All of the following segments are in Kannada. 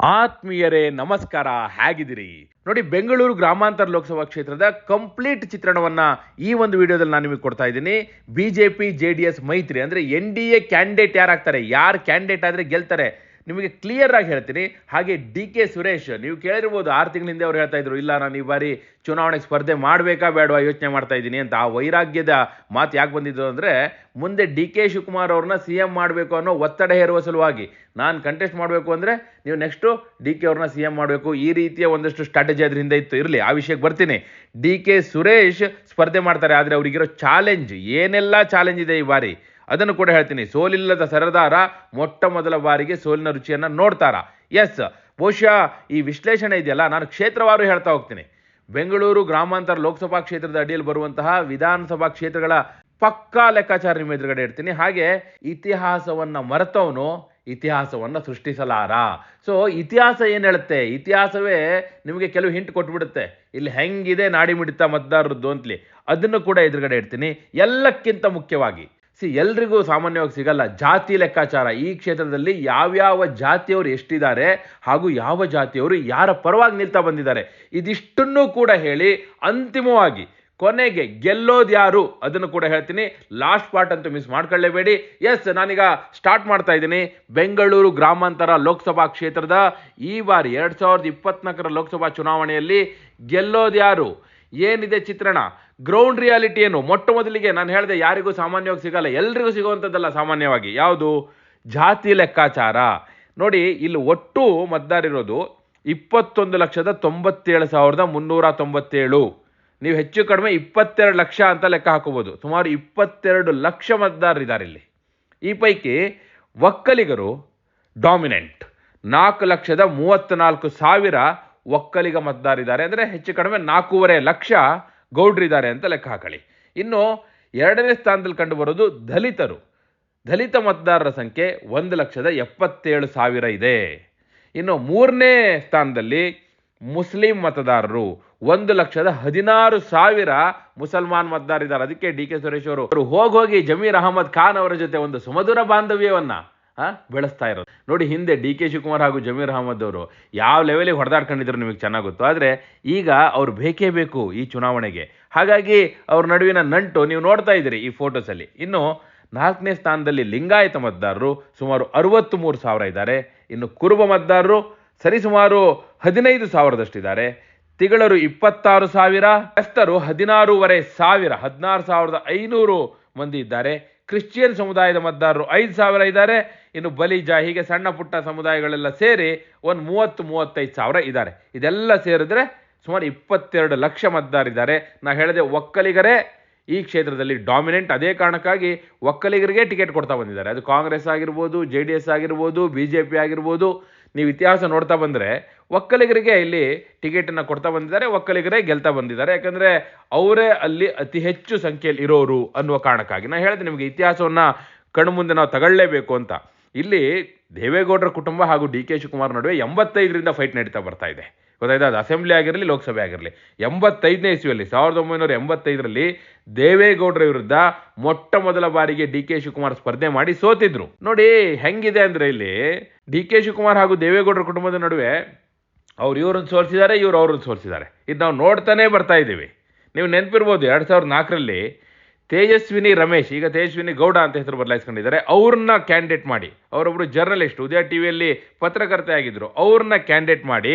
ಆತ್ಮೀಯರೇ, ನಮಸ್ಕಾರ, ಹೇಗಿದ್ದೀರಿ? ನೋಡಿ, ಬೆಂಗಳೂರು ಗ್ರಾಮಾಂತರ ಲೋಕಸಭಾ ಕ್ಷೇತ್ರದ ಕಂಪ್ಲೀಟ್ ಚಿತ್ರಣವನ್ನ ಈ ಒಂದು ವಿಡಿಯೋದಲ್ಲಿ ನಾನು ನಿಮಗೆ ಕೊಡ್ತಾ ಇದ್ದೀನಿ. ಬಿಜೆಪಿ ಜೆ ಡಿ ಎಸ್ ಮೈತ್ರಿ, ಅಂದ್ರೆ ಎನ್ ಡಿ ಎ ಕ್ಯಾಂಡಿಡೇಟ್ ಯಾರಾಗ್ತಾರೆ, ಯಾರು ಕ್ಯಾಂಡಿಡೇಟ್ ಆದ್ರೆ ಗೆಲ್ತಾರೆ ನಿಮಗೆ ಕ್ಲಿಯರ್ ಆಗಿ ಹೇಳ್ತೀನಿ. ಹಾಗೆ ಡಿ ಕೆ ಸುರೇಶ್, ನೀವು ಕೇಳಿರ್ಬೋದು ಆರು ತಿಂಗಳ ಹಿಂದೆ ಅವ್ರು ಹೇಳ್ತಾ ಇದ್ರು, ಇಲ್ಲ ನಾನು ಈ ಬಾರಿ ಚುನಾವಣೆಗೆ ಸ್ಪರ್ಧೆ ಮಾಡಬೇಕಾ ಬೇಡವಾ ಯೋಚನೆ ಮಾಡ್ತಾ ಇದ್ದೀನಿ ಅಂತ ಆ ವೈರಾಗ್ಯದ ಮಾತು ಯಾಕೆ ಬಂದಿದ್ದು ಅಂದರೆ, ಮುಂದೆ ಡಿ ಕೆ ಶಿವಕುಮಾರ್ ಅವ್ರನ್ನ ಸಿ ಎಂ ಮಾಡಬೇಕು ಅನ್ನೋ ಒತ್ತಡ ಹೇರುವ ಸಲುವಾಗಿ. ನಾನು ಕಂಟೆಸ್ಟ್ ಮಾಡಬೇಕು ಅಂದರೆ, ನೀವು ನೆಕ್ಸ್ಟು ಡಿ ಕೆ ಅವ್ರನ್ನ ಸಿ ಎಂ ಮಾಡಬೇಕು. ಈ ರೀತಿಯ ಒಂದಷ್ಟು ಸ್ಟ್ರಾಟಜಿ ಅದರಿಂದ ಇತ್ತು. ಇರಲಿ, ಆ ವಿಷಯಕ್ಕೆ ಬರ್ತೀನಿ. ಡಿ ಕೆ ಸುರೇಶ್ ಸ್ಪರ್ಧೆ ಮಾಡ್ತಾರೆ, ಆದರೆ ಅವರಿಗಿರೋ ಚಾಲೆಂಜ್ ಏನೆಲ್ಲ ಚಾಲೆಂಜ್ ಇದೆ ಈ ಬಾರಿ? ಅದನ್ನು ಕೂಡ ಹೇಳ್ತೀನಿ. ಸೋಲಿಲ್ಲದ ಸರದಾರ ಮೊಟ್ಟ ಮೊದಲ ಬಾರಿಗೆ ಸೋಲಿನ ರುಚಿಯನ್ನು ನೋಡ್ತಾರ. ಎಸ್ ಬಹುಶಃ ಈ ವಿಶ್ಲೇಷಣೆ ಇದೆಯಲ್ಲ? ನಾನು ಕ್ಷೇತ್ರವಾರು ಹೇಳ್ತಾ ಹೋಗ್ತೀನಿ. ಬೆಂಗಳೂರು ಗ್ರಾಮಾಂತರ ಲೋಕಸಭಾ ಕ್ಷೇತ್ರದ ಅಡಿಯಲ್ಲಿ ಬರುವಂತಹ ವಿಧಾನಸಭಾ ಕ್ಷೇತ್ರಗಳ ಪಕ್ಕಾ ಲೆಕ್ಕಾಚಾರ ನಿಮ್ಮ ಎದುರುಗಡೆ ಇಡ್ತೀನಿ. ಹಾಗೆ ಇತಿಹಾಸವನ್ನು ಮರೆತವನು ಇತಿಹಾಸವನ್ನು ಸೃಷ್ಟಿಸಲಾರ. ಸೊ ಇತಿಹಾಸ ಏನು ಹೇಳುತ್ತೆ? ಇತಿಹಾಸವೇ ನಿಮಗೆ ಕೆಲವು ಹಿಂಟ್ ಕೊಟ್ಬಿಡುತ್ತೆ. ಇಲ್ಲಿ ಹೆಂಗಿದೆ ನಾಡಿ ಮಿಡಿತ ಮತದಾರರದ್ದು ಅಂತಲಿ ಅದನ್ನು ಕೂಡ ಎದುರುಗಡೆ ಇಡ್ತೀನಿ. ಎಲ್ಲಕ್ಕಿಂತ ಮುಖ್ಯವಾಗಿ ಸಿ, ಎಲ್ರಿಗೂ ಸಾಮಾನ್ಯವಾಗಿ ಸಿಗಲ್ಲ. ಜಾತಿ ಲೆಕ್ಕಾಚಾರ. ಈ ಕ್ಷೇತ್ರದಲ್ಲಿ ಯಾವ್ಯಾವ ಜಾತಿಯವರು ಎಷ್ಟಿದ್ದಾರೆ ಹಾಗೂ ಯಾವ ಜಾತಿಯವರು ಯಾರ ಪರವಾಗಿ ನಿಲ್ತಾ ಬಂದಿದ್ದಾರೆ ಇದಿಷ್ಟನ್ನೂ ಕೂಡ ಹೇಳಿ ಅಂತಿಮವಾಗಿ ಕೊನೆಗೆ ಗೆಲ್ಲೋದು ಯಾರು ಅದನ್ನು ಕೂಡ ಹೇಳ್ತೀನಿ. ಲಾಸ್ಟ್ ಪಾರ್ಟ್ ಅಂತೂ ಮಿಸ್ ಮಾಡ್ಕೊಳ್ಳೇಬೇಡಿ. ಎಸ್, ನಾನೀಗ ಸ್ಟಾರ್ಟ್ ಮಾಡ್ತಾ ಇದ್ದೀನಿ. ಬೆಂಗಳೂರು ಗ್ರಾಮಾಂತರ ಲೋಕಸಭಾ ಕ್ಷೇತ್ರದ ಈ ಬಾರಿ ಎರಡು ಸಾವಿರದ ಇಪ್ಪತ್ನಾಲ್ಕರ ಲೋಕಸಭಾ ಚುನಾವಣೆಯಲ್ಲಿ ಗೆಲ್ಲೋದು ಯಾರು? ಏನಿದೆ ಚಿತ್ರಣ? ಗ್ರೌಂಡ್ ರಿಯಾಲಿಟಿ ಏನು? ಮೊಟ್ಟ ಮೊದಲಿಗೆ ನಾನು ಹೇಳಿದೆ ಯಾರಿಗೂ ಸಾಮಾನ್ಯವಾಗಿ ಸಿಗಲ್ಲ, ಎಲ್ರಿಗೂ ಸಿಗುವಂಥದ್ದಲ್ಲ ಸಾಮಾನ್ಯವಾಗಿ. ಯಾವುದು? ಜಾತಿ ಲೆಕ್ಕಾಚಾರ. ನೋಡಿ, ಇಲ್ಲಿ ಒಟ್ಟು ಮತದಾರಿರೋದು ಇಪ್ಪತ್ತೊಂದು ಲಕ್ಷದ ತೊಂಬತ್ತೇಳು ಸಾವಿರದ ಮುನ್ನೂರ ತೊಂಬತ್ತೇಳು. ನೀವು ಹೆಚ್ಚು ಕಡಿಮೆ ಇಪ್ಪತ್ತೆರಡು ಲಕ್ಷ ಅಂತ ಲೆಕ್ಕ ಹಾಕೋಬೋದು. ಸುಮಾರು ಇಪ್ಪತ್ತೆರಡು ಲಕ್ಷ ಮತದಾರರಿದ್ದಾರೆ ಇಲ್ಲಿ. ಈ ಪೈಕಿ ಒಕ್ಕಲಿಗರು ಡಾಮಿನೆಂಟ್ ನಾಲ್ಕು ಲಕ್ಷದ ಮೂವತ್ತ್ನಾಲ್ಕು ಸಾವಿರ ಒಕ್ಕಲಿಗ ಮತದಾರಿದ್ದಾರೆ ಅಂದರೆ ಹೆಚ್ಚು ಕಡಿಮೆ ನಾಲ್ಕೂವರೆ ಲಕ್ಷ ಗೌಡ್ರಿದ್ದಾರೆ ಅಂತ ಲೆಕ್ಕ ಹಾಕಳಿ ಇನ್ನು ಎರಡನೇ ಸ್ಥಾನದಲ್ಲಿ ಕಂಡುಬರೋದು ದಲಿತರು. ದಲಿತ ಮತದಾರರ ಸಂಖ್ಯೆ ಒಂದು ಲಕ್ಷದ ಎಪ್ಪತ್ತೇಳು ಸಾವಿರ ಇದೆ. ಇನ್ನು ಮೂರನೇ ಸ್ಥಾನದಲ್ಲಿ ಮುಸ್ಲಿಂ ಮತದಾರರು ಒಂದು ಲಕ್ಷದ ಹದಿನಾರು ಸಾವಿರ ಮುಸಲ್ಮಾನ್ ಮತದಾರಿದ್ದಾರೆ ಅದಕ್ಕೆ ಡಿ ಕೆ ಸುರೇಶ್ ಅವರು ಹೋಗಿ ಜಮೀರ್ ಅಹಮದ್ ಖಾನ್ ಅವರ ಜೊತೆ ಒಂದು ಸುಮಧುರ ಬಾಂಧವ್ಯವನ್ನ ಬೆಳೆಸ್ತಾ ಇರೋದು. ನೋಡಿ ಹಿಂದೆ ಡಿ ಕೆ ಶಿವಕುಮಾರ್ ಹಾಗೂ ಜಮೀರ್ ಅಹಮದ್ ಅವರು ಯಾವ ಲೆವೆಲಿಗೆ ಹೊಡೆದಾಡ್ಕೊಂಡಿದ್ರು ನಿಮಗೆ ಚೆನ್ನಾಗಿ ಗೊತ್ತು. ಆದರೆ ಈಗ ಅವ್ರು ಬೇಕೇ ಬೇಕು ಈ ಚುನಾವಣೆಗೆ. ಹಾಗಾಗಿ ಅವ್ರ ನಡುವಿನ ನಂಟು ನೀವು ನೋಡ್ತಾ ಇದ್ದೀರಿ ಈ ಫೋಟೋಸಲ್ಲಿ ಇನ್ನು ನಾಲ್ಕನೇ ಸ್ಥಾನದಲ್ಲಿ ಲಿಂಗಾಯತ ಮತದಾರರು ಸುಮಾರು ಅರವತ್ತ್ ಮೂರು ಸಾವಿರ ಇದ್ದಾರೆ. ಇನ್ನು ಕುರುಬ ಮತದಾರರು ಸರಿಸುಮಾರು ಹದಿನೈದು ಸಾವಿರದಷ್ಟಿದ್ದಾರೆ. ತಿಗಳರು ಇಪ್ಪತ್ತಾರು ಸಾವಿರ ಕ್ರೈಸ್ತರು ಹದಿನಾರೂವರೆ ಸಾವಿರ, ಹದಿನಾರು ಸಾವಿರದ ಐನೂರು ಮಂದಿ ಇದ್ದಾರೆ. ಕ್ರಿಶ್ಚಿಯನ್ ಸಮುದಾಯದ ಮತದಾರರು ಐದು ಸಾವಿರ ಇದ್ದಾರೆ. ಇನ್ನು ಬಲಿಜ, ಹೀಗೆ ಸಣ್ಣ ಪುಟ್ಟ ಸಮುದಾಯಗಳೆಲ್ಲ ಸೇರಿ ಒಂದು ಮೂವತ್ತು, ಮೂವತ್ತೈದು ಸಾವಿರ ಇದ್ದಾರೆ. ಇದೆಲ್ಲ ಸೇರಿದ್ರೆ ಸುಮಾರು ಇಪ್ಪತ್ತೆರಡು ಲಕ್ಷ ಮತದಾರಿದ್ದಾರೆ ನಾ ಹೇಳಿದೆ ಒಕ್ಕಲಿಗರೇ, ಈ ಕ್ಷೇತ್ರದಲ್ಲಿ ಡಾಮಿನೆಂಟ್ ಅದೇ ಕಾರಣಕ್ಕಾಗಿ ಒಕ್ಕಲಿಗರಿಗೆ ಟಿಕೆಟ್ ಕೊಡ್ತಾ ಬಂದಿದ್ದಾರೆ. ಅದು ಕಾಂಗ್ರೆಸ್ ಆಗಿರ್ಬೋದು, ಜೆ ಡಿ ಎಸ್ ಆಗಿರ್ಬೋದು, ಬಿ ಜೆ ಪಿ ಆಗಿರ್ಬೋದು. ನೀವು ಇತಿಹಾಸ ನೋಡ್ತಾ ಬಂದರೆ ಒಕ್ಕಲಿಗರಿಗೆ ಇಲ್ಲಿ ಟಿಕೆಟನ್ನು ಕೊಡ್ತಾ ಬಂದಿದ್ದಾರೆ, ಒಕ್ಕಲಿಗರೇ ಗೆಲ್ತಾ ಬಂದಿದ್ದಾರೆ. ಯಾಕಂದರೆ ಅವರೇ ಅಲ್ಲಿ ಅತಿ ಹೆಚ್ಚು ಸಂಖ್ಯೆಯಲ್ಲಿ ಇರೋರು ಅನ್ನುವ ಕಾರಣಕ್ಕಾಗಿ. ನಾನು ಹೇಳಿದೆ ನಿಮಗೆ ಇತಿಹಾಸವನ್ನು ಕಣ್ಮುಂದೆ ನಾವು ತಗೊಳ್ಳೇಬೇಕು ಅಂತ. ಇಲ್ಲಿ ದೇವೇಗೌಡರ ಕುಟುಂಬ ಹಾಗೂ ಡಿ ಕೆ ಶಿವಕುಮಾರ್ ನಡುವೆ ಎಂಬತ್ತೈದರಿಂದ ಫೈಟ್ ನಡೀತಾ ಬರ್ತಾ ಇದೆ. ಗೊತ್ತಾಯ್ತಾ? ಅದು ಅಸೆಂಬ್ಲಿ ಆಗಿರಲಿ, ಲೋಕಸಭೆ ಆಗಿರಲಿ. ಎಂಬತ್ತೈದನೇ ಇಸ್ವಿಯಲ್ಲಿ, ಸಾವಿರದ ಒಂಬೈನೂರ ಎಂಬತ್ತೈದರಲ್ಲಿ ದೇವೇಗೌಡರ ವಿರುದ್ಧ ಮೊಟ್ಟ ಮೊದಲ ಬಾರಿಗೆ ಡಿ ಕೆ ಶಿವಕುಮಾರ್ ಸ್ಪರ್ಧೆ ಮಾಡಿ ಸೋತಿದ್ರು. ನೋಡಿ ಹೆಂಗಿದೆ ಅಂದರೆ ಇಲ್ಲಿ ಡಿ ಕೆ ಶಿವಕುಮಾರ್ ಹಾಗೂ ದೇವೇಗೌಡರ ಕುಟುಂಬದ ನಡುವೆ ಅವ್ರು ಇವ್ರನ್ನ ಸೋಲಿಸಿದ್ದಾರೆ, ಇವ್ರು ಅವ್ರನ್ನ ಸೋಲಿಸಿದ್ದಾರೆ. ಇದು ನಾವು ನೋಡ್ತಾನೆ ಬರ್ತಾ ಇದ್ದೀವಿ ನೀವು ನೆನಪಿರ್ಬೋದು ಎರಡು ಸಾವಿರದ ನಾಲ್ಕರಲ್ಲಿ ತೇಜಸ್ವಿನಿ ರಮೇಶ್, ಈಗ ತೇಜಸ್ವಿನಿ ಗೌಡ ಅಂತ ಹೆಸರು ಬದಲಾಯಿಸ್ಕೊಂಡಿದ್ದಾರೆ, ಅವ್ರನ್ನ ಕ್ಯಾಂಡಿಡೇಟ್ ಮಾಡಿ. ಅವರೊಬ್ಬರು ಜರ್ನಲಿಸ್ಟ್ ಉದಯ ಟಿವಿಯಲ್ಲಿ ಪತ್ರಕರ್ತೆ ಆಗಿದ್ದರು ಅವ್ರನ್ನ ಕ್ಯಾಂಡಿಡೇಟ್ ಮಾಡಿ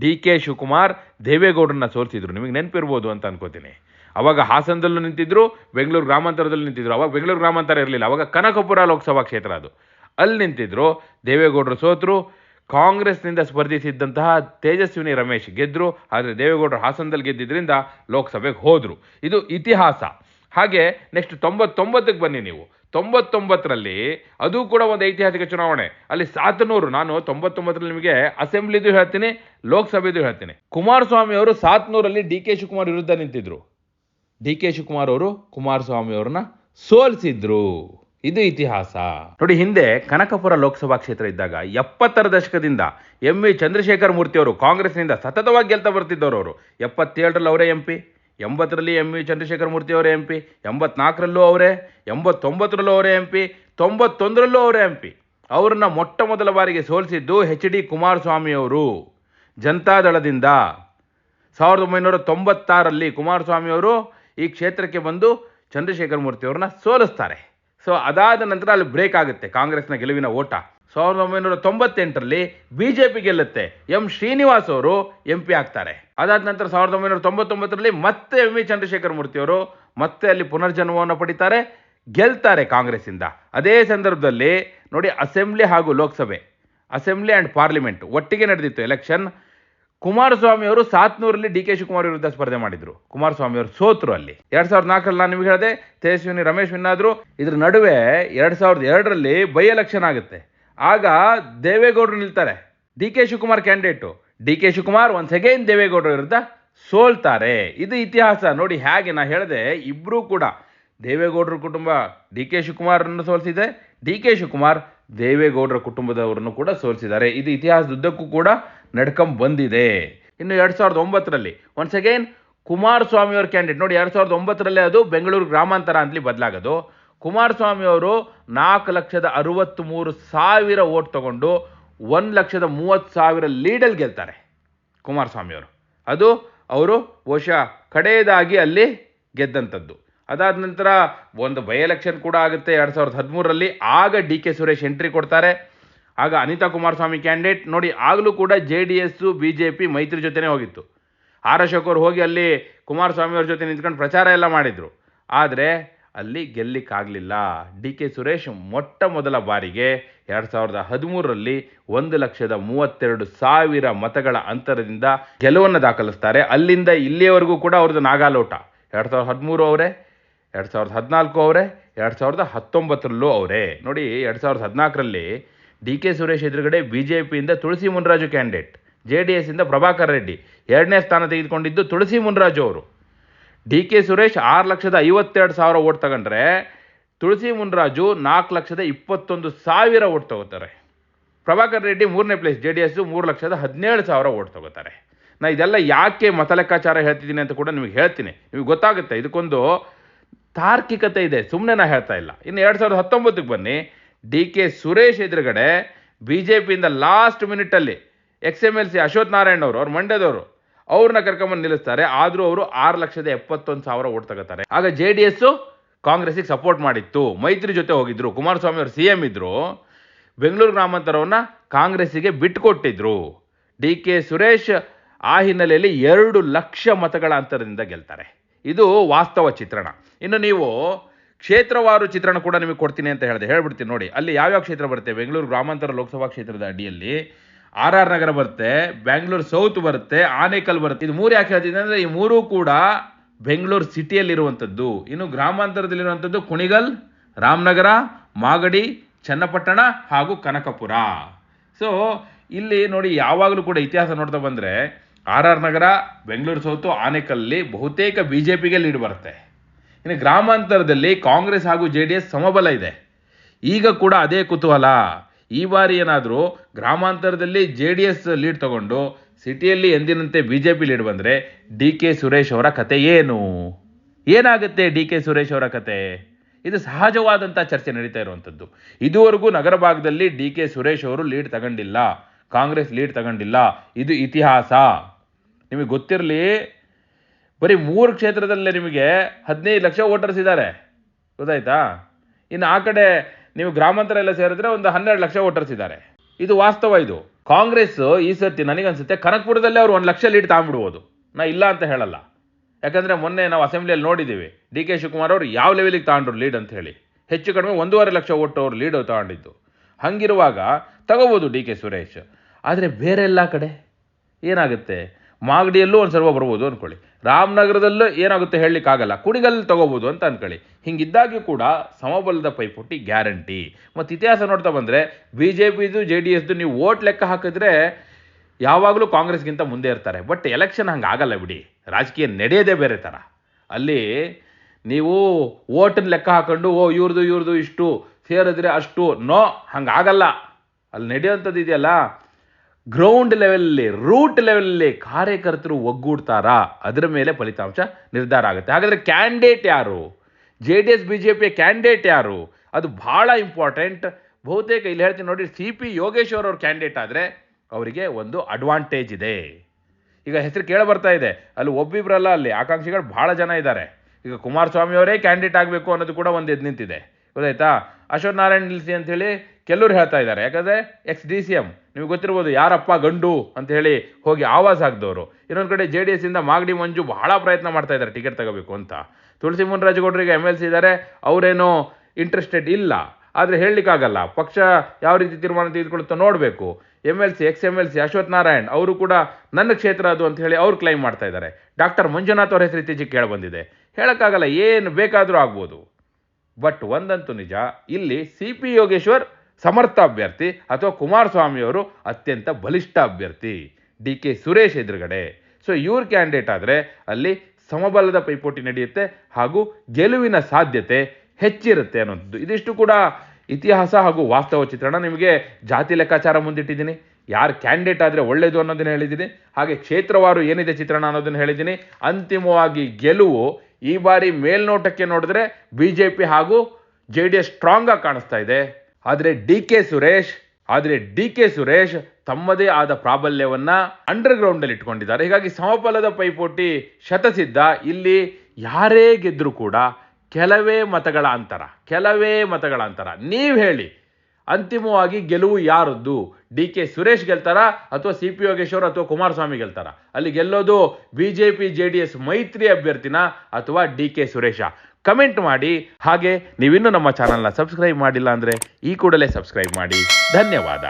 ಡಿ ಕೆ ಶಿವಕುಮಾರ್ ದೇವೇಗೌಡರನ್ನ ಸೋಲಿಸಿದ್ರು. ನಿಮಗೆ ನೆನಪಿರ್ಬೋದು ಅಂತ ಅನ್ಕೋತೀನಿ. ಅವಾಗ ಹಾಸನದಲ್ಲೂ ನಿಂತಿದ್ರು, ಬೆಂಗಳೂರು ಗ್ರಾಮಾಂತರದಲ್ಲಿ ನಿಂತಿದ್ರು. ಅವಾಗ ಬೆಂಗಳೂರು ಗ್ರಾಮಾಂತರ ಇರಲಿಲ್ಲ, ಅವಾಗ ಕನಕಪುರ ಲೋಕಸಭಾ ಕ್ಷೇತ್ರ ಅದು. ಅಲ್ಲಿ ನಿಂತಿದ್ರು, ದೇವೇಗೌಡರು ಸೋತರು ಕಾಂಗ್ರೆಸ್ನಿಂದ ಸ್ಪರ್ಧಿಸಿದ್ದಂತಹ ತೇಜಸ್ವಿನಿ ರಮೇಶ್ ಗೆದ್ದರು ಆದರೆ ದೇವೇಗೌಡರು ಹಾಸನದಲ್ಲಿ ಗೆದ್ದಿದ್ದರಿಂದ ಲೋಕಸಭೆಗೆ ಹೋದರು. ಇದು ಇತಿಹಾಸ. ಹಾಗೆ ನೆಕ್ಸ್ಟ್ ತೊಂಬತ್ತೊಂಬತ್ತಕ್ಕೆ ಬನ್ನಿ ನೀವು. ತೊಂಬತ್ತೊಂಬತ್ತರಲ್ಲಿ ಅದು ಕೂಡ ಒಂದು ಐತಿಹಾಸಿಕ ಚುನಾವಣೆ. ಅಲ್ಲಿ ಸಾತನೂರು, ನಾನು ತೊಂಬತ್ತೊಂಬತ್ತರಲ್ಲಿ ನಿಮಗೆ ಅಸೆಂಬ್ಲಿದು ಹೇಳ್ತೀನಿ, ಲೋಕಸಭೆದು ಹೇಳ್ತೀನಿ. ಕುಮಾರಸ್ವಾಮಿ ಅವರು ಸಾತ್ನೂರಲ್ಲಿ ಡಿ ಕೆ ಶಿವಕುಮಾರ್ ವಿರುದ್ಧ ನಿಂತಿದ್ರು. ಡಿ ಕೆ ಶಿವಕುಮಾರ್ ಅವರು ಕುಮಾರಸ್ವಾಮಿ ಅವ್ರನ್ನ ಸೋಲಿಸಿದ್ರು. ಇದು ಇತಿಹಾಸ. ನೋಡಿ, ಹಿಂದೆ ಕನಕಪುರ ಲೋಕಸಭಾ ಕ್ಷೇತ್ರ ಇದ್ದಾಗ ಎಪ್ಪತ್ತರ ದಶಕದಿಂದ ಎಂ ವಿ ಚಂದ್ರಶೇಖರ್ ಮೂರ್ತಿ ಅವರು ಕಾಂಗ್ರೆಸ್ನಿಂದ ಸತತವಾಗಿ ಗೆಲ್ತಾ ಬರ್ತಿದ್ದವರು ಅವರು. ಎಪ್ಪತ್ತೇಳರಲ್ಲಿ ಅವರೇ ಎಂ ಪಿ, ಎಂಬತ್ತರಲ್ಲಿ ಎಂ ವಿ ಚಂದ್ರಶೇಖರ್ ಮೂರ್ತಿ ಅವರೇ ಎಂ ಪಿ, ಎಂಬತ್ನಾಲ್ಕರಲ್ಲೂ ಅವರೇ, ಎಂಬತ್ತೊಂಬತ್ತರಲ್ಲೂ ಅವರೇ ಎಂ ಪಿ, ತೊಂಬತ್ತೊಂದರಲ್ಲೂ ಅವರೇ ಎಂ ಪಿ. ಅವ್ರನ್ನ ಮೊಟ್ಟ ಮೊದಲ ಬಾರಿಗೆ ಸೋಲಿಸಿದ್ದು ಎಚ್ ಡಿ ಕುಮಾರಸ್ವಾಮಿ ಅವರು. ಜನತಾದಳದಿಂದ ಸಾವಿರದ ಒಂಬೈನೂರ ತೊಂಬತ್ತಾರಲ್ಲಿ ಕುಮಾರಸ್ವಾಮಿ ಅವರು ಈ ಕ್ಷೇತ್ರಕ್ಕೆ ಬಂದು ಚಂದ್ರಶೇಖರ್ ಮೂರ್ತಿ ಅವ್ರನ್ನ ಸೋಲಿಸ್ತಾರೆ. ಸೊ ಅದಾದ ನಂತರ ಅಲ್ಲಿ ಬ್ರೇಕ್ ಆಗುತ್ತೆ ಕಾಂಗ್ರೆಸ್ನ ಗೆಲುವಿನ ಓಟ. ಸಾವಿರದ ಒಂಬೈನೂರ ತೊಂಬತ್ತೆಂಟರಲ್ಲಿ ಬಿ ಜೆ ಪಿ ಗೆಲ್ಲುತ್ತೆ. ಎಂ ಶ್ರೀನಿವಾಸ್ ಅವರು ಎಂ ಪಿ ಆಗ್ತಾರೆ. ಅದಾದ ನಂತರ ಸಾವಿರದ ಒಂಬೈನೂರ ತೊಂಬತ್ತೊಂಬತ್ತರಲ್ಲಿ ಮತ್ತೆ ಎಂ ವಿ ಚಂದ್ರಶೇಖರ ಮೂರ್ತಿ ಅವರು ಮತ್ತೆ ಅಲ್ಲಿ ಪುನರ್ಜನ್ಮವನ್ನು ಪಡಿತಾರೆ, ಗೆಲ್ತಾರೆ ಕಾಂಗ್ರೆಸ್ಸಿಂದ ಅದೇ ಸಂದರ್ಭದಲ್ಲಿ ನೋಡಿ, ಅಸೆಂಬ್ಲಿ ಹಾಗೂ ಲೋಕಸಭೆ, ಅಸೆಂಬ್ಲಿ ಆ್ಯಂಡ್ ಪಾರ್ಲಿಮೆಂಟ್ ಒಟ್ಟಿಗೆ ನಡೆದಿತ್ತು ಎಲೆಕ್ಷನ್ ಕುಮಾರಸ್ವಾಮಿ ಅವರು ಸಾತ್ನೂರಲ್ಲಿ ಡಿ ಕೆ ಶಿವಕುಮಾರ್ ವಿರುದ್ಧ ಸ್ಪರ್ಧೆ ಮಾಡಿದ್ರು. ಕುಮಾರಸ್ವಾಮಿ ಅವರು ಸೋತರು ಅಲ್ಲಿ. ಎರಡ್ ಸಾವಿರದ ನಾಲ್ಕರಲ್ಲಿ ನಾನು ನಿಮಗೆ ಹೇಳಿದೆ, ತೇಜಸ್ವಿನಿ, ರಮೇಶ್ ವಿನ್ನಾದ್ರು, ಇದ್ರ ನಡುವೆ ಎರಡ್ ಸಾವಿರದ ಎರಡರಲ್ಲಿ ಬೈ ಎಲೆಕ್ಷನ್ ಆಗುತ್ತೆ. ಆಗ ದೇವೇಗೌಡರು ನಿಲ್ತಾರೆ. D K Shivakumar candidate. D K Shivakumar once second ದೇವೇಗೌಡರ ವಿರುದ್ಧ ಸೋಲ್ತಾರೆ. ಇದು ಇತಿಹಾಸ. ನೋಡಿ, ಹೇಗೆ ನಾ ಹೇಳಿದೆ ಇಬ್ಬರೂ ಕೂಡ, ದೇವೇಗೌಡರ ಕುಟುಂಬ ಡಿ ಕೆ ಶಿವಕುಮಾರನ್ನು ಸೋಲಿಸಿದೆ. ಡಿ ಕೆ ಶಿವಕುಮಾರ್ ದೇವೇಗೌಡರ ಕುಟುಂಬದವರನ್ನು ಕೂಡ ಸೋಲಿಸಿದ್ದಾರೆ. ಇದು ಇತಿಹಾಸದುದ್ದಕ್ಕೂ ಕೂಡ ನಡ್ಕೊಂಡ್ ಬಂದಿದೆ. ಇನ್ನು ಎರಡು ಸಾವಿರದ ಒಂಬತ್ತರಲ್ಲಿ ಒನ್ಸ್ ಅಗೇನ್ ಕುಮಾರಸ್ವಾಮಿ ಅವ್ರ ಕ್ಯಾಂಡಿಡೇಟ್ ನೋಡಿ, ಎರಡು ಸಾವಿರದ ಒಂಬತ್ತರಲ್ಲೇ ಅದು ಬೆಂಗಳೂರು ಗ್ರಾಮಾಂತರ ಅಂತಲಿ ಬದಲಾಗೋದು. ಕುಮಾರಸ್ವಾಮಿ ಅವರು ನಾಲ್ಕು ಲಕ್ಷದ ಅರವತ್ತ್ ಮೂರು ಸಾವಿರ ಓಟ್ ತಗೊಂಡು ಒಂದು ಲಕ್ಷದ ಮೂವತ್ತು ಸಾವಿರ ಲೀಡಲ್ಲಿ ಗೆಲ್ತಾರೆ ಕುಮಾರಸ್ವಾಮಿ ಅವರು ಅದು ಅವರು ಬಹುಶಃ ಕಡೆಯದಾಗಿ ಅಲ್ಲಿ ಗೆದ್ದಂಥದ್ದು. ಅದಾದ ನಂತರ ಒಂದು ಬೈ ಎಲೆಕ್ಷನ್ ಕೂಡ ಆಗುತ್ತೆ ಎರಡು ಸಾವಿರದ ಹದಿಮೂರರಲ್ಲಿ. ಆಗ ಡಿ ಕೆ ಸುರೇಶ್ ಎಂಟ್ರಿ ಕೊಡ್ತಾರೆ. ಆಗ ಅನಿತಾ ಕುಮಾರಸ್ವಾಮಿ ಕ್ಯಾಂಡಿಡೇಟ್ ನೋಡಿ ಆಗಲೂ ಕೂಡ J D S B J P ಮೈತ್ರಿ ಜೊತೆನೇ ಹೋಗಿತ್ತು. ಆರ್ ಅಶೋಕ್ ಅವರು ಹೋಗಿ ಅಲ್ಲಿ ಕುಮಾರಸ್ವಾಮಿ ಅವ್ರ ಜೊತೆ ನಿಂತ್ಕೊಂಡು ಪ್ರಚಾರ ಎಲ್ಲ ಮಾಡಿದರು. ಆದರೆ ಅಲ್ಲಿ ಗೆಲ್ಲಿಕ್ಕಾಗಲಿಲ್ಲ. ಡಿ ಕೆ ಸುರೇಶ್ ಮೊಟ್ಟ ಮೊದಲ ಬಾರಿಗೆ ಎರಡು ಸಾವಿರದ ಹದಿಮೂರರಲ್ಲಿ ಒಂದು ಲಕ್ಷದ ಮೂವತ್ತೆರಡು ಸಾವಿರ ಮತಗಳ ಅಂತರದಿಂದ ಗೆಲುವನ್ನು ದಾಖಲಿಸ್ತಾರೆ. ಅಲ್ಲಿಂದ ಇಲ್ಲಿಯವರೆಗೂ ಕೂಡ ಅವ್ರದ್ದು ನಾಗಾಲೋಟ. ಎರಡು ಸಾವಿರದ ಹದಿಮೂರು ಅವರೇ, ಎರಡು ಸಾವಿರದ ಹದಿನಾಲ್ಕು ಅವರೇ, ಎರಡು ಸಾವಿರದ ಹತ್ತೊಂಬತ್ತರಲ್ಲೂ ಅವರೇ. ನೋಡಿ ಎರಡು ಸಾವಿರದ ಹದಿನಾಲ್ಕರಲ್ಲಿ ಡಿ ಕೆ ಸುರೇಶ್ ಎದುರುಗಡೆ B J ಪಿಯಿಂದ Tulasi Munraju candidate, J D ಎಸ್ಸಿಂದ Prabhakar Reddy, ಎರಡನೇ ಸ್ಥಾನ ತೆಗೆದುಕೊಂಡಿದ್ದು ತುಳಸಿ ಮುನ್ರಾಜು ಅವರು. ಡಿ ಕೆ ಸುರೇಶ್ ಆರು ಲಕ್ಷದ ಐವತ್ತೆರಡು ಸಾವಿರ ಓಟ್ ತಗೊಂಡ್ರೆ ತುಳಸಿ ಮುನ್ರಾಜು ನಾಲ್ಕು ಲಕ್ಷದ ಇಪ್ಪತ್ತೊಂದು ಸಾವಿರ ಓಟ್ ತಗೋತಾರೆ. ಪ್ರಭಾಕರ್ ರೆಡ್ಡಿ ಮೂರನೇ ಪ್ಲೇಸ್ ಜೆ ಡಿ ಎಸ್ ಮೂರು ಲಕ್ಷದ ಹದಿನೇಳು ಸಾವಿರ ಓಟ್ ತಗೋತಾರೆ. ನಾ ಇದೆಲ್ಲ ಯಾಕೆ ಮತ ಲೆಕ್ಕಾಚಾರ ಹೇಳ್ತಿದ್ದೀನಿ ಅಂತ ಕೂಡ ನಿಮಗೆ ಹೇಳ್ತೀನಿ. ನಿಮಗೆ ಗೊತ್ತಾಗುತ್ತೆ. ಇದಕ್ಕೊಂದು ತಾರ್ಕಿಕತೆ ಇದೆ. ಸುಮ್ಮನೆ ನಾ ಹೇಳ್ತಾ ಇಲ್ಲ. ಇನ್ನು ಎರಡು ಸಾವಿರದ ಹತ್ತೊಂಬತ್ತಕ್ಕೆ ಬನ್ನಿ. ಡಿ ಕೆ ಸುರೇಶ್ ಎದುರುಗಡೆ ಬಿ ಜೆ ಪಿಯಿಂದ last ಮಿನಿಟಲ್ಲಿ ex M L C Ashwath Narayan ಅವರು, ಅವ್ರು ಮಂಡ್ಯದವರು, ಅವ್ರನ್ನ ಕರ್ಕೊಂಬಂದು ನಿಲ್ಲಿಸ್ತಾರೆ. ಆದರೂ ಅವರು ಆರು ಲಕ್ಷದ ಎಪ್ಪತ್ತೊಂದು ಸಾವಿರ ಓಟ್ ತಗೋತಾರೆ. ಆಗ ಜೆ ಡಿ ಎಸ್ಸು ಕಾಂಗ್ರೆಸ್ಸಿಗೆ ಸಪೋರ್ಟ್ ಮಾಡಿತ್ತು. ಮೈತ್ರಿ ಜೊತೆ ಹೋಗಿದ್ರು. ಕುಮಾರಸ್ವಾಮಿ ಅವರು ಸಿ ಎಂ ಇದ್ರು. ಬೆಂಗಳೂರು ಗ್ರಾಮಾಂತರವನ್ನು ಕಾಂಗ್ರೆಸ್ಸಿಗೆ ಬಿಟ್ಟುಕೊಟ್ಟಿದ್ರು ಡಿ ಕೆ ಸುರೇಶ್ ಆ ಹಿನ್ನೆಲೆಯಲ್ಲಿ ಎರಡು ಲಕ್ಷ ಮತಗಳ ಅಂತರದಿಂದ ಗೆಲ್ತಾರೆ. ಇದು ವಾಸ್ತವ ಚಿತ್ರಣ. ಇನ್ನು ನೀವು ಕ್ಷೇತ್ರವಾರು ಚಿತ್ರಣ ಕೂಡ ನಿಮಗೆ ಕೊಡ್ತೀನಿ ಅಂತ ಹೇಳಿದೆ. ಹೇಳ್ಬಿಡ್ತೀನಿ ನೋಡಿ. ಅಲ್ಲಿ ಯಾವ್ಯಾವ ಕ್ಷೇತ್ರ ಬರುತ್ತೆ? ಬೆಂಗಳೂರು ಗ್ರಾಮಾಂತರ ಲೋಕಸಭಾ ಕ್ಷೇತ್ರದ ಅಡಿಯಲ್ಲಿ ಆರ್ ಆರ್ ನಗರ ಬರುತ್ತೆ, ಬ್ಯಾಂಗ್ಳೂರು ಸೌತ್ ಬರುತ್ತೆ, ಆನೇಕಲ್ ಬರುತ್ತೆ. ಇದು ಮೂರು ಯಾಕೆ ಹೇಳ್ತೀನಿ ಅಂದರೆ ಈ ಮೂರೂ ಕೂಡ ಬೆಂಗಳೂರು ಸಿಟಿಯಲ್ಲಿರುವಂಥದ್ದು. ಇನ್ನು ಗ್ರಾಮಾಂತರದಲ್ಲಿರುವಂಥದ್ದು ಕುಣಿಗಲ್, ರಾಮನಗರ, ಮಾಗಡಿ, ಚನ್ನಪಟ್ಟಣ ಹಾಗೂ ಕನಕಪುರ. ಸೊ ಇಲ್ಲಿ ನೋಡಿ ಯಾವಾಗಲೂ ಕೂಡ ಇತಿಹಾಸ ನೋಡ್ತಾ ಬಂದರೆ R R Nagar, Bengaluru south, ಆನೇಕಲ್ಲಿ ಬಹುತೇಕ ಬಿ ಜೆ ಪಿಗೆ ಲೀಡ್ ಬರುತ್ತೆ. ಇನ್ನು ಗ್ರಾಮಾಂತರದಲ್ಲಿ ಕಾಂಗ್ರೆಸ್ ಹಾಗೂ ಜೆ ಡಿ ಎಸ್ ಸಮಬಲ ಇದೆ. ಈಗ ಕೂಡ ಅದೇ ಕುತೂಹಲ. ಈ ಬಾರಿ ಏನಾದರೂ ಗ್ರಾಮಾಂತರದಲ್ಲಿ ಜೆ ಡಿ ಎಸ್ ಲೀಡ್ ತಗೊಂಡು ಸಿಟಿಯಲ್ಲಿ ಎಂದಿನಂತೆ ಬಿ ಜೆ ಪಿ ಲೀಡ್ ಬಂದರೆ ಡಿ ಕೆ ಸುರೇಶ್ ಅವರ ಕತೆ ಏನು? ಏನಾಗುತ್ತೆ ಡಿ ಕೆ ಸುರೇಶ್ ಅವರ ಕತೆ? ಇದು ಸಹಜವಾದಂಥ ಚರ್ಚೆ ನಡೀತಾ ಇರುವಂಥದ್ದು ಇದುವರೆಗೂ ನಗರ ಭಾಗದಲ್ಲಿ ಡಿ ಕೆ ಸುರೇಶ್ ಅವರು ಲೀಡ್ ತಗೊಂಡಿಲ್ಲ. ಕಾಂಗ್ರೆಸ್ ಲೀಡ್ ತಗೊಂಡಿಲ್ಲ. ಇದು ಇತಿಹಾಸ. ನಿಮಗೆ ಗೊತ್ತಿರಲಿ ಬರೀ ಮೂರು ಕ್ಷೇತ್ರದಲ್ಲೇ ನಿಮಗೆ ಹದಿನೈದು ಲಕ್ಷ ವೋಟರ್ಸ್ ಇದ್ದಾರೆ. ಗೊತ್ತಾಯ್ತಾ? ಇನ್ನು ಆ ಕಡೆ ನೀವು ಗ್ರಾಮಾಂತರ ಎಲ್ಲ ಸೇರಿದ್ರೆ ಒಂದು ಹನ್ನೆರಡು ಲಕ್ಷ ವೋಟರ್ಸ್ ಇದ್ದಾರೆ. ಇದು ವಾಸ್ತವ ಇದು. ಕಾಂಗ್ರೆಸ್ ಈ ಸರ್ತಿ ನನಗನ್ಸುತ್ತೆ ಕನಕಪುರದಲ್ಲೇ ಅವರು ಒಂದು ಲಕ್ಷ ಲೀಡ್ ತಗೊಂಡ್ಬಿಡ್ಬೋದು ನಾ ಇಲ್ಲ ಅಂತ ಹೇಳಲ್ಲ. ಯಾಕಂದರೆ ಮೊನ್ನೆ ನಾವು ಅಸೆಂಬ್ಲಿಯಲ್ಲಿ ನೋಡಿದ್ದೀವಿ. ಡಿ ಕೆ ಶಿವಕುಮಾರ್ ಅವರು ಯಾವ ಲೆವೆಲಿಗೆ ತಗೊಂಡ್ರು ಲೀಡ್ ಅಂತ ಹೇಳಿ. ಹೆಚ್ಚು ಕಡಿಮೆ ಒಂದೂವರೆ ಲಕ್ಷ ಓಟ್ ಅವರು ಲೀಡ್ ತಗೊಂಡಿದ್ದು ಹಂಗಿರುವಾಗ ತಗೋಬೋದು ಡಿ ಕೆ ಸುರೇಶ್. ಆದರೆ ಬೇರೆ ಎಲ್ಲ ಕಡೆ ಏನಾಗುತ್ತೆ? ಮಾಗಡಿಯಲ್ಲೂ ಒಂದು ಸರ್ವ ಬರ್ಬೋದು ಅಂದ್ಕೊಳ್ಳಿ ರಾಮನಗರದಲ್ಲೂ ಏನಾಗುತ್ತೆ ಹೇಳಲಿಕ್ಕಾಗಲ್ಲ. ಕುಣಿಗಲ್ ತಗೋಬೋದು ಅಂತ ಅಂದ್ಕೊಳ್ಳಿ ಹಿಂಗಿದ್ದಾಗ್ಯೂ ಕೂಡ ಸಮಬಲದ ಪೈಪೋಟಿ ಗ್ಯಾರಂಟಿ. ಮತ್ತು ಇತಿಹಾಸ ನೋಡ್ತಾ ಬಂದರೆ ಬಿ ಜೆ ಪಿದು ಜೆ ಡಿ ಎಸ್ದು ನೀವು ಓಟ್ ಲೆಕ್ಕ ಹಾಕಿದ್ರೆ ಯಾವಾಗಲೂ ಕಾಂಗ್ರೆಸ್ಗಿಂತ ಮುಂದೆ ಇರ್ತಾರೆ. ಬಟ್ ಎಲೆಕ್ಷನ್ ಹಂಗೆ ಆಗಲ್ಲ ಬಿಡಿ. ರಾಜಕೀಯ ನಡೆಯೋದೇ ಬೇರೆ ಥರ ಅಲ್ಲಿ ನೀವು ಓಟನ್ನ ಲೆಕ್ಕ ಹಾಕೊಂಡು, ಓ ಇವ್ರದ್ದು ಇವ್ರದ್ದು ಇಷ್ಟು, ಸೇರಿದ್ರೆ ಅಷ್ಟು, ನೋ, ಹಂಗಾಗಲ್ಲ. ಅಲ್ಲಿ ನಡೆಯೋಂಥದ್ದು ಇದೆಯಲ್ಲ? ಗ್ರೌಂಡ್ ಲೆವೆಲಲ್ಲಿ ರೂಟ್ ಲೆವೆಲಲ್ಲಿ ಕಾರ್ಯಕರ್ತರು ಒಗ್ಗೂಡ್ತಾರಾ? ಅದರ ಮೇಲೆ ಫಲಿತಾಂಶ ನಿರ್ಧಾರ ಆಗುತ್ತೆ. ಹಾಗಾದರೆ ಕ್ಯಾಂಡಿಡೇಟ್ ಯಾರು? J D S B J ಪಿಯ ಕ್ಯಾಂಡಿಡೇಟ್ ಯಾರು? ಅದು ಭಾಳ ಇಂಪಾರ್ಟೆಂಟ್ ಬಹುತೇಕ ಇಲ್ಲಿ ಹೇಳ್ತೀನಿ ನೋಡಿ ಸಿ ಪಿ ಯೋಗೇಶ್ವರ್ ಅವ್ರ ಕ್ಯಾಂಡಿಡೇಟ್ ಆದರೆ ಅವರಿಗೆ ಒಂದು ಅಡ್ವಾಂಟೇಜ್ ಇದೆ. ಈಗ ಹೆಸರು ಕೇಳಿ ಬರ್ತಾ ಇದೆ. ಅಲ್ಲಿ ಒಬ್ಬಿಬ್ರಲ್ಲ ಅಲ್ಲಿ ಆಕಾಂಕ್ಷಿಗಳು ಭಾಳ ಜನ ಇದ್ದಾರೆ. ಈಗ ಕುಮಾರಸ್ವಾಮಿ ಅವರೇ ಕ್ಯಾಂಡಿಡೇಟ್ ಆಗಬೇಕು ಅನ್ನೋದು ಕೂಡ ಒಂದು ಎದ್ದು ನಿಂತಿದೆ. ಗೊತ್ತಾಯ್ತಾ? ಅಶ್ವಥ್ ನಾರಾಯಣ್ ನಿಲ್ಸಿ ಅಂತ ಹೇಳಿ ಕೆಲವರು ಹೇಳ್ತಾ ಇದ್ದಾರೆ. ಯಾಕಂದರೆ ಎಕ್ಸ್ ಡಿ ಸಿ ಎಂ ನಿಮಗೆ ಗೊತ್ತಿರ್ಬೋದು, ಯಾರಪ್ಪ ಗಂಡು ಅಂತ ಹೇಳಿ ಹೋಗಿ ಆವಾಜ್ ಹಾಕಿದವರು. ಇನ್ನೊಂದು ಕಡೆ ಜೆ ಡಿ ಎಸ್ ಇಂದ ಮಾಗಡಿ ಮಂಜು ಬಹಳ ಪ್ರಯತ್ನ ಮಾಡ್ತಾ ಇದ್ದಾರೆ ಟಿಕೆಟ್ ತಗೋಬೇಕು ಅಂತ. ತುಳಸಿ ಮುನ್ರಾಜಗೌಡರಿಗೆ ಎಂ ಎಲ್ ಸಿ ಇದ್ದಾರೆ, ಅವರೇನು ಇಂಟ್ರೆಸ್ಟೆಡ್ ಇಲ್ಲ. ಆದರೆ ಹೇಳಲಿಕ್ಕಾಗಲ್ಲ, ಪಕ್ಷ ಯಾವ ರೀತಿ ತೀರ್ಮಾನ ತೆಗೆದುಕೊಳ್ಳುತ್ತೋ ನೋಡಬೇಕು. M L C ex M L C Ashwath Narayan, ಅವರು ಕೂಡ ನನ್ನ ಕ್ಷೇತ್ರ ಅದು ಅಂತ ಹೇಳಿ ಅವ್ರು ಕ್ಲೈಮ್ ಮಾಡ್ತಾ ಇದ್ದಾರೆ. ಡಾಕ್ಟರ್ ಮಂಜುನಾಥ್ ಅವರ ಹೆಸರು ಇತ್ತೀಚೆಗೆ ಕೇಳಿ ಬಂದಿದೆ. ಹೇಳೋಕ್ಕಾಗಲ್ಲ, ಏನು ಬೇಕಾದರೂ ಆಗ್ಬೋದು. ಬಟ್ ಒಂದಂತೂ ನಿಜ, ಇಲ್ಲಿ ಸಿ ಪಿ ಯೋಗೇಶ್ವರ್ ಸಮರ್ಥ ಅಭ್ಯರ್ಥಿ ಅಥವಾ ಕುಮಾರಸ್ವಾಮಿಯವರು ಅತ್ಯಂತ ಬಲಿಷ್ಠ ಅಭ್ಯರ್ಥಿ. ಡಿ ಕೆ ಸುರೇಶ್ ಎದುರುಗಡೆ. ಸೊ ಇವ್ರ ಕ್ಯಾಂಡಿಡೇಟ್ ಆದರೆ ಅಲ್ಲಿ ಸಮಬಲದ ಪೈಪೋಟಿ ನಡೆಯುತ್ತೆ ಹಾಗೂ ಗೆಲುವಿನ ಸಾಧ್ಯತೆ ಹೆಚ್ಚಿರುತ್ತೆ ಅನ್ನೋದು ಇದಿಷ್ಟು ಕೂಡ ಇತಿಹಾಸ ಹಾಗೂ ವಾಸ್ತವ ಚಿತ್ರಣ. ನಿಮಗೆ ಜಾತಿ ಲೆಕ್ಕಾಚಾರ ಮುಂದಿಟ್ಟಿದ್ದೀನಿ. ಯಾರು ಕ್ಯಾಂಡಿಡೇಟ್ ಆದರೆ ಒಳ್ಳೆಯದು ಅನ್ನೋದನ್ನ ಹೇಳಿದ್ದೀನಿ. ಹಾಗೆ ಕ್ಷೇತ್ರವಾರು ಏನಿದೆ ಚಿತ್ರಣ ಅನ್ನೋದನ್ನು ಹೇಳಿದ್ದೀನಿ. ಅಂತಿಮವಾಗಿ ಗೆಲುವು ಈ ಬಾರಿ ಮೇಲ್ನೋಟಕ್ಕೆ ನೋಡಿದ್ರೆ ಬಿ ಜೆ ಪಿ ಹಾಗೂ ಜೆ ಡಿ ಎಸ್ ಸ್ಟ್ರಾಂಗಾಗಿ ಕಾಣಿಸ್ತಾ ಇದೆ. ಆದರೆ ಡಿ ಕೆ ಸುರೇಶ್, ಆದರೆ ಡಿ ಕೆ ಸುರೇಶ್ ತಮ್ಮದೇ ಆದ ಪ್ರಾಬಲ್ಯವನ್ನ ಅಂಡರ್ ಗ್ರೌಂಡ್ ಅಲ್ಲಿ ಇಟ್ಕೊಂಡಿದ್ದಾರೆ. ಹೀಗಾಗಿ ಸಮಬಲದ ಪೈಪೋಟಿ ಶತಸಿದ್ಧ. ಇಲ್ಲಿ ಯಾರೇ ಗೆದ್ದರೂ ಕೂಡ ಕೆಲವೇ ಮತಗಳ ಅಂತರ, ಕೆಲವೇ ಮತಗಳ ಅಂತರ. ನೀವು ಹೇಳಿ, ಅಂತಿಮವಾಗಿ ಗೆಲುವು ಯಾರದ್ದು? ಡಿ ಕೆ ಸುರೇಶ್ ಗೆಲ್ತಾರ ಅಥವಾ ಸಿ ಪಿ ಯೋಗೇಶ್ವರ್ ಅಥವಾ ಕುಮಾರಸ್ವಾಮಿ ಗೆಲ್ತಾರ? ಅಲ್ಲಿ ಗೆಲ್ಲೋದು B J P J D S ಮೈತ್ರಿ ಅಭ್ಯರ್ಥಿನ ಅಥವಾ ಡಿ ಕೆ ಸುರೇಶ. ಕಮೆಂಟ್ ಮಾಡಿ. ಹಾಗೆ ನೀವಿನ್ನೂ ನಮ್ಮ ಚಾನಲ್ನ ಸಬ್ಸ್ಕ್ರೈಬ್ ಮಾಡಿಲ್ಲ ಅಂದರೆ ಈ ಕೂಡಲೇ ಸಬ್ಸ್ಕ್ರೈಬ್ ಮಾಡಿ. ಧನ್ಯವಾದ.